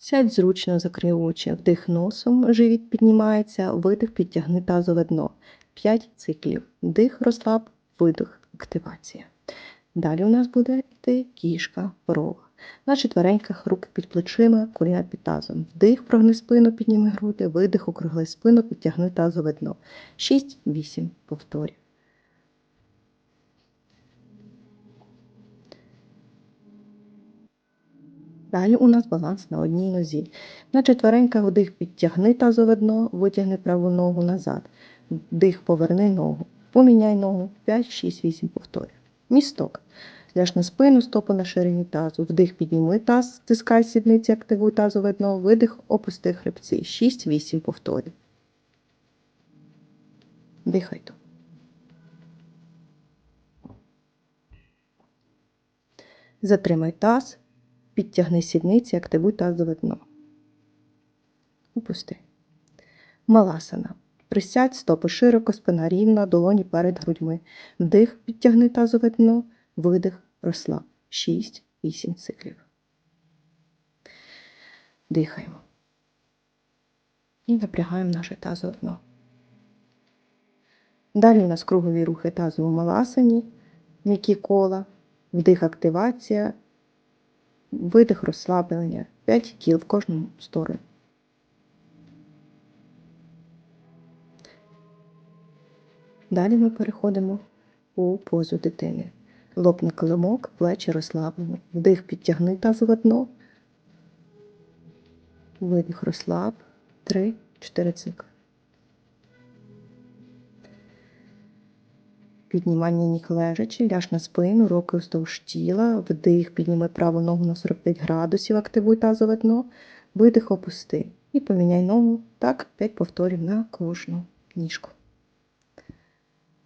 Сядь зручно, закрий очі, вдих носом, живіт піднімається, видих, підтягни тазове дно. 5 циклів. Вдих, розслаб, видих, активація. Далі у нас буде йти кішка, порога. На четвереньках руки під плечима, коліна під тазом. Вдих, прогни спину, підніми груди, видих, округли спину, підтягни тазове дно. 6-8 повторів. Далі у нас баланс на одній нозі. На четвереньках вдих підтягни тазове дно, витягни праву ногу назад. Вдих, поверни ногу. Поміняй ногу 5, 6, 8 повторів. Місток. Ляж на спину, стопи на ширині тазу. Вдих, підніми таз, стискай сідниці, активуй тазове дно. Видих, опусти хребці. 6, 8 повторів. Дихай тут. Затримай таз, підтягни сідниці, активуй тазове дно. Опусти. Маласана. Присядь, стопи широко, спина рівна, долоні перед грудьми. Вдих, підтягни тазове дно, видих, розслаб. 6-8 циклів. Дихаємо. І напрягаємо наше тазове дно. Далі у нас кругові рухи тазову маласані, м'які кола, вдих активація, видих розслаблення. 5 кіл в кожну сторону. Далі ми переходимо у позу дитини. Лоб на килимок, плечі розслаблені. Вдих підтягни тазове дно. Видих розслаб. 3-4 цикли. Піднімання ніг лежачи, ляж на спину, руки вздовж тіла, вдих, підніми праву ногу на 45 градусів, активуй тазове дно, видих, опусти. І поміняй ногу так 5 повторів на кожну ніжку.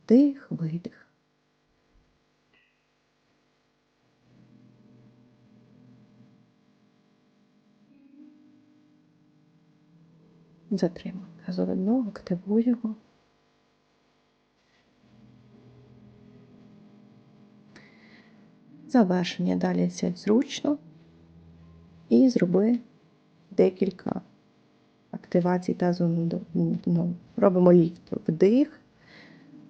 Вдих, видих. Затримуй тазове дно, активуй його. Завершення далі сядь зручно і зроби декілька активацій тазового дну. Робимо ліфт вдих.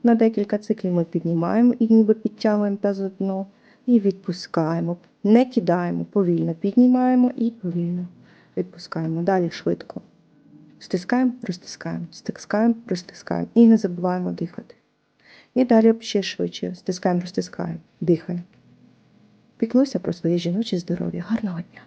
На декілька циклів ми піднімаємо і ніби підтягуємо тазове дно і відпускаємо. Не кидаємо, повільно піднімаємо і повільно відпускаємо. Далі швидко. Стискаємо, розтискаємо, стискаємо, розтискаємо. І не забуваємо дихати. І далі ще швидше. Стискаємо, розтискаємо, дихаємо. Піклуйся про своє жіноче здоров'я. Гарного дня!